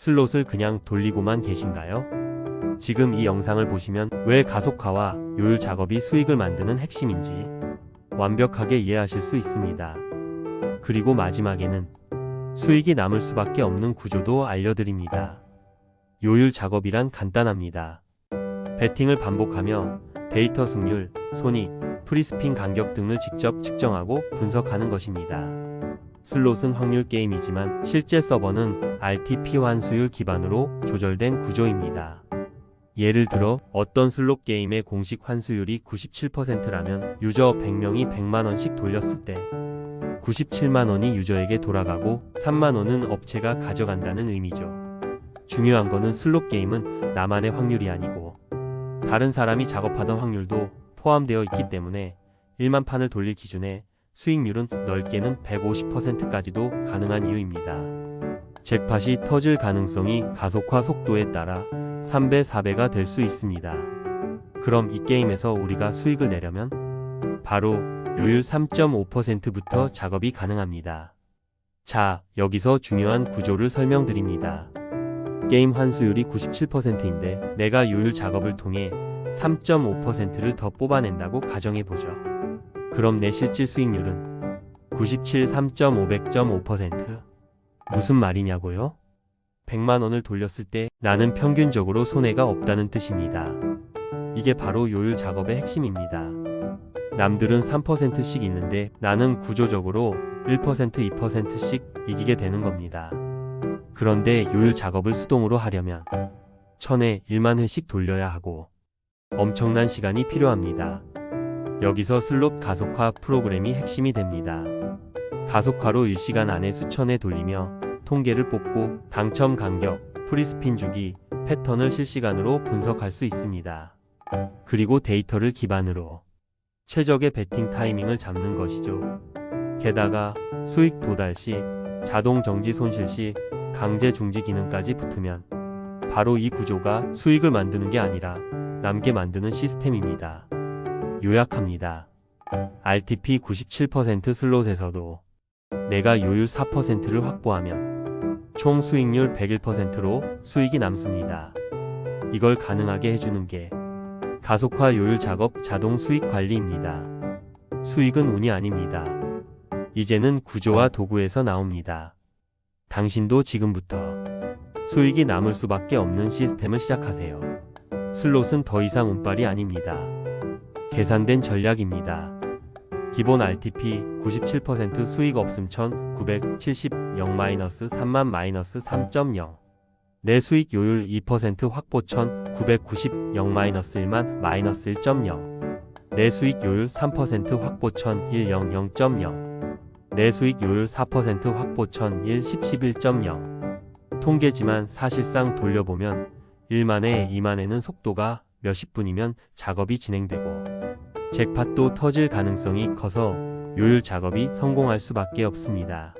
슬롯을 그냥 돌리고만 계신가요? 지금 이 영상을 보시면 왜 가속화와 요율 작업이 수익을 만드는 핵심인지 완벽하게 이해하실 수 있습니다. 그리고 마지막에는 수익이 남을 수밖에 없는 구조도 알려드립니다. 요율 작업이란 간단합니다. 베팅을 반복하며 데이터 승률, 손익, 프리스핀 간격 등을 직접 측정하고 분석하는 것입니다. 슬롯은 확률 게임이지만 실제 서버는 RTP 환수율 기반으로 조절된 구조입니다. 예를 들어 어떤 슬롯 게임의 공식 환수율이 97%라면 유저 100명이 100만원씩 돌렸을 때 97만원이 유저에게 돌아가고 3만원은 업체가 가져간다는 의미죠. 중요한 거는 슬롯 게임은 나만의 확률이 아니고 다른 사람이 작업하던 확률도 포함되어 있기 때문에 1만 판을 돌릴 기준에 수익률은 넓게는 150%까지도 가능한 이유입니다. 잭팟이 터질 가능성이 가속화 속도에 따라 3배, 4배가 될 수 있습니다. 그럼 이 게임에서 우리가 수익을 내려면 바로 요율 3.5%부터 작업이 가능합니다. 자, 여기서 중요한 구조를 설명드립니다. 게임 환수율이 97%인데 내가 요율 작업을 통해 3.5%를 더 뽑아낸다고 가정해보죠. 그럼 내 실질 수익률은 97 3.500.5% 무슨 말이냐고요? 100만 원을 돌렸을 때 나는 평균적으로 손해가 없다는 뜻입니다. 이게 바로 요율 작업의 핵심입니다. 남들은 3%씩 있는데 나는 구조적으로 1% 2%씩 이기게 되는 겁니다. 그런데 요율 작업을 수동으로 하려면 천에 1만 회씩 돌려야 하고 엄청난 시간이 필요합니다. 여기서 슬롯 가속화 프로그램이 핵심이 됩니다. 가속화로 1시간 안에 수천 회 돌리며 통계를 뽑고 당첨 간격, 프리스핀 주기, 패턴을 실시간으로 분석할 수 있습니다. 그리고 데이터를 기반으로 최적의 베팅 타이밍을 잡는 것이죠. 게다가 수익 도달 시, 자동 정지 손실 시 강제 중지 기능까지 붙으면 바로 이 구조가 수익을 만드는 게 아니라 남게 만드는 시스템입니다. 요약합니다. RTP 97% 슬롯에서도 내가 요율 4%를 확보하면 총 수익률 101%로 수익이 남습니다. 이걸 가능하게 해주는 게 가속화 요율 작업 자동 수익 관리입니다. 수익은 운이 아닙니다. 이제는 구조와 도구에서 나옵니다. 당신도 지금부터 수익이 남을 수밖에 없는 시스템을 시작하세요. 슬롯은 더 이상 운빨이 아닙니다. 계산된 전략입니다. 기본 RTP 97% 수익 없음 1970 0-3만 마이너스 3.0 내 수익 요율 2% 확보 1990 0-1만 마이너스 1.0 내 수익 요율 3% 확보 1001 0.0 내 수익 요율 4% 확보 1001 10 11.0 통계지만 사실상 돌려보면 1만에 2만에는 속도가 몇십 분이면 작업이 진행되고 잭팟도 터질 가능성이 커서 요율 작업이 성공할 수밖에 없습니다.